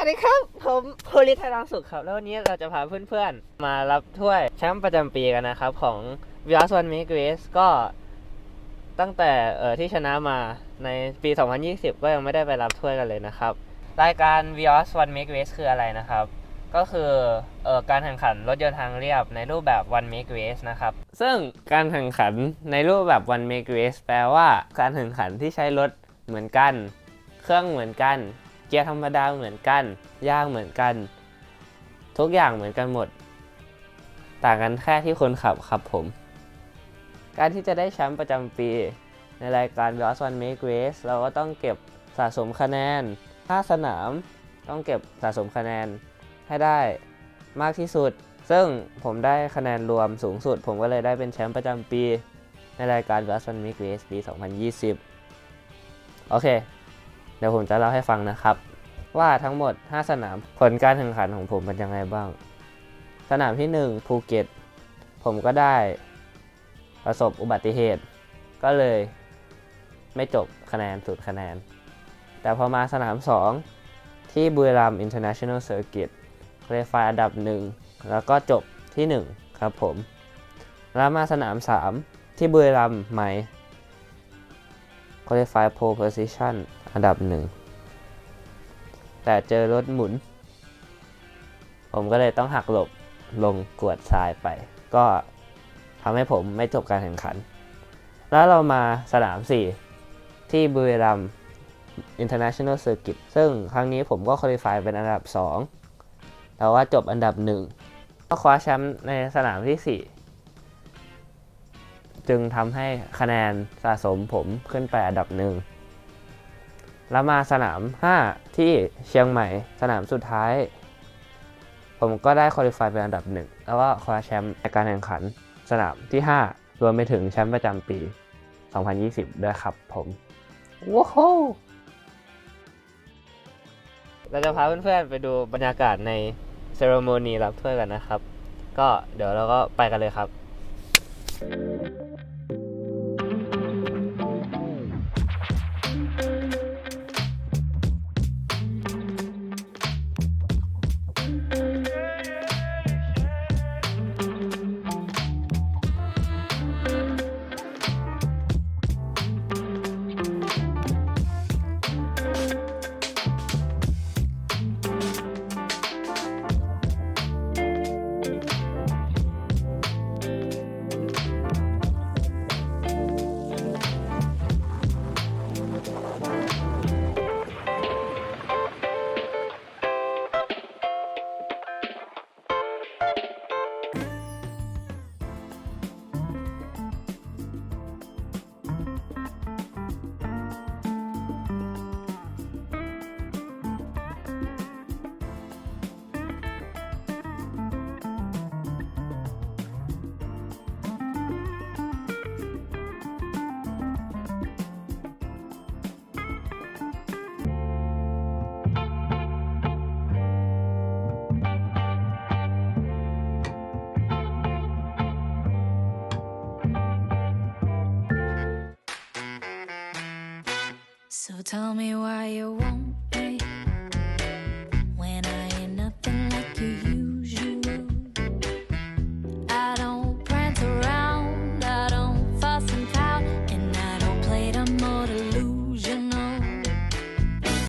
วัสดีครับ ผมโพลิทยรังสุขครับ แล้ววันนี้เราจะพาเพื่อนๆ มารับถ้วยแชมป์ประจำปีกันนะครับ ของ v i a s One Make Race ก็ตั้งแต่เอ่อที่ชนะมาในปี 2020 ก็ยังไม่ได้ไปรับถ้วยกันเลยนะครับ รายการ v i a s One Make Race คืออะไรนะครับ ก็คือเออการแข่งขันรถยนต์ทางเรียบในรูปแบบ One Make Race นะครับ ซึ่งการแข่งขันในรูปแบบ One Make Race แปลว่าการแข่งขันที่ใช้รถเหมือนกัน เครื่องเหมือนกัน เกียร์ธรรมดาเหมือนกัน ยางเหมือนกัน ทุกอย่างเหมือนกันหมด ต่างกันแค่ที่คนขับครับผม การที่จะได้แชมป์ประจำปี ในรายการ Lost One Make Race เราก็ต้องเก็บสะสมคะแนน5สนามต้องเก็บสะสมคะแนนให้ได้มากที่สุด ซึ่งผมได้คะแนนรวมสูงสุด ผมก็เลยได้เป็นแชมป์ประจำปี ในรายการ Lost One Make Race ปี 2020 โอเค เดี๋ยวผมจะเล่าให้ฟังนะครับ ว่าทั้งหมด 5 สนามผลการแข่งขันของผมเป็นยังไงบ้าง สนามที่ 1 ภูเก็ต ผมก็ได้ประสบอุบัติเหตุ ก็เลยไม่จบคะแนนสุดคะแนน แต่พอมาสนาม 2 ที่บุรีรัมย์ International Circuit เคลฟายอันดับ 1 แล้วก็จบที่ 1 ครับผม แล้วมาสนาม 3 ที่บุรีรัมย์ใหม่ qualify pole position อันดับหนึ่ง แต่เจอรถหมุน ผมก็เลยต้องหักหลบลงกวดทรายไป ก็ทำให้ผมไม่จบการแข่งขัน แล้วเรามาสนาม 4 ที่บุรีรัมย์ International Circuit ซึ่งครั้งนี้ผมก็ qualify เป็นอันดับ 2 แต่ว่าจบอันดับ 1 ก็คว้าแชมป์ในสนามที่ 4 จึงทำให้คะแนนสะสมผมขึ้นไปอันดับหนึ่งแล้วมาสนาม 5 ที่เชียงใหม่สนามสุดท้าย ผมก็ได้คุริฟายเป็นอันดับหนึ่งแล้วก็คว้าแชมป์ในการแข่งขันสนามที่ 5 รวมไปถึงแชมป์ประจำปี 2020 ด้วยครับผมว้าวเราจะพาเพื่อนๆไปดูบรรยากาศในเซเรโมนีรับถ้วยกันนะครับ ก็เดี๋ยวเราก็ไปกันเลยครับ So tell me why you want me.